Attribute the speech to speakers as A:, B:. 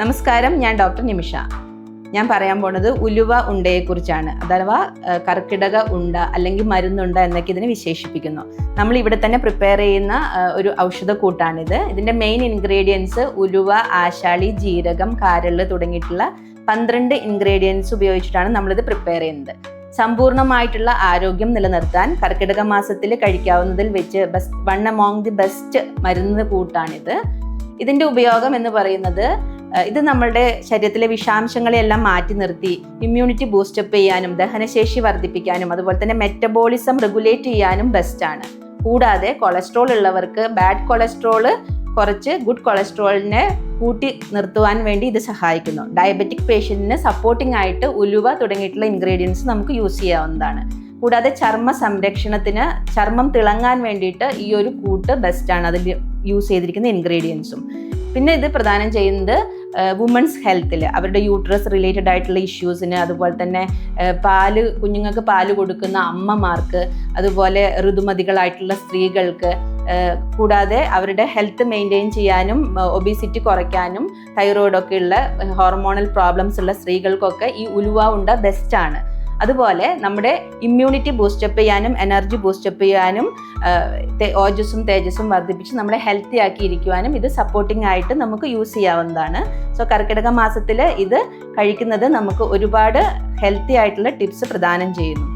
A: നമസ്കാരം ഞാൻ ഡോക്ടർ നിമിഷ. ഞാൻ പറയാൻ പോണത് ഉലുവ ഉണ്ടയെക്കുറിച്ചാണ്. അഥവാ കർക്കിടക ഉണ്ട അല്ലെങ്കിൽ മരുന്നുണ്ട എന്നൊക്കെ ഇതിനെ വിശേഷിപ്പിക്കുന്നു. നമ്മൾ ഇവിടെ തന്നെ പ്രിപ്പയർ ചെയ്യുന്ന ഒരു ഔഷധക്കൂട്ടാണിത്. ഇതിന്റെ മെയിൻ ഇൻഗ്രീഡിയൻസ് ഉലുവ ആശാളി ജീരകം കാരൾ തുടങ്ങിയിട്ടുള്ള പന്ത്രണ്ട് ഇൻഗ്രീഡിയൻസ് ഉപയോഗിച്ചിട്ടാണ് നമ്മളിത് പ്രിപ്പയർ ചെയ്യുന്നത്. സമ്പൂർണമായിട്ടുള്ള ആരോഗ്യം നിലനിർത്താൻ കർക്കിടക മാസത്തിൽ കഴിക്കാവുന്നതിൽ വെച്ച് best one among the best മരുന്ന് കൂട്ടാണിത്. ഇതിന്റെ ഉപയോഗം എന്ന് പറയുന്നത് ഇത് നമ്മളുടെ ശരീരത്തിലെ വിഷാംശങ്ങളെല്ലാം മാറ്റി നിർത്തി ഇമ്മ്യൂണിറ്റി ബൂസ്റ്റപ്പ് ചെയ്യാനും ദഹനശേഷി വർദ്ധിപ്പിക്കാനും അതുപോലെ തന്നെ മെറ്റബോളിസം റെഗുലേറ്റ് ചെയ്യാനും ബെസ്റ്റാണ് കൂടാതെ കൊളസ്ട്രോൾ ഉള്ളവർക്ക് ബാഡ് കൊളസ്ട്രോൾ കുറച്ച് ഗുഡ് കൊളസ്ട്രോളിനെ കൂട്ടി നിർത്തുവാൻ വേണ്ടി ഇത് സഹായിക്കുന്നു. ഡയബറ്റിക് പേഷ്യന്റിന് സപ്പോർട്ടിംഗ് ആയിട്ട് ഉലുവ തുടങ്ങിയിട്ടുള്ള ഇൻഗ്രീഡിയൻസ് നമുക്ക് യൂസ് ചെയ്യാവുന്നതാണ്. കൂടാതെ ചർമ്മ സംരക്ഷണത്തിന് ചർമ്മം തിളങ്ങാൻ വേണ്ടിയിട്ട് ഈ ഒരു കൂട്ട് ബെസ്റ്റാണ് അതിൽ യൂസ് ചെയ്തിരിക്കുന്ന ഇൻഗ്രീഡിയൻസും പിന്നെ ഇത് പ്രദാനം ചെയ്യുന്നത് വുമൻസ് ഹെൽത്തിൽ അവരുടെ യൂട്രസ് റിലേറ്റഡ് ആയിട്ടുള്ള ഇഷ്യൂസിന് അതുപോലെ തന്നെ പാൽ കുഞ്ഞുങ്ങൾക്ക് പാൽ കൊടുക്കുന്ന അമ്മമാർക്ക് അതുപോലെ ഋതുമതികളായിട്ടുള്ള സ്ത്രീകൾക്ക് കൂടാതെ അവരുടെ ഹെൽത്ത് മെയിന്റെയിൻ ചെയ്യാനും ഒബീസിറ്റി കുറയ്ക്കാനും തൈറോയിഡൊക്കെയുള്ള ഹോർമോണൽ പ്രോബ്ലംസ് ഉള്ള സ്ത്രീകൾക്കൊക്കെ ഈ ഉലുവ ഉണ്ട ബെസ്റ്റാണ് അതുപോലെ നമ്മുടെ ഇമ്മ്യൂണിറ്റി ബൂസ്റ്റപ്പ് ചെയ്യാനും എനർജി ബൂസ്റ്റപ്പ് ചെയ്യാനും ഓജസ്സും തേജസ്സും വർദ്ധിപ്പിച്ച് നമ്മളെ ഹെൽത്തി ആക്കി ഇരിക്കുവാനും ഇത് സപ്പോർട്ടിംഗ് ആയിട്ട് നമുക്ക് യൂസ് ചെയ്യാവുന്നതാണ്. സോ കർക്കിടക മാസത്തിൽ ഇത് കഴിക്കുന്നത് നമുക്ക് ഒരുപാട് ഹെൽത്തി ആയിട്ടുള്ള ടിപ്സ് പ്രദാനം ചെയ്യുന്നു.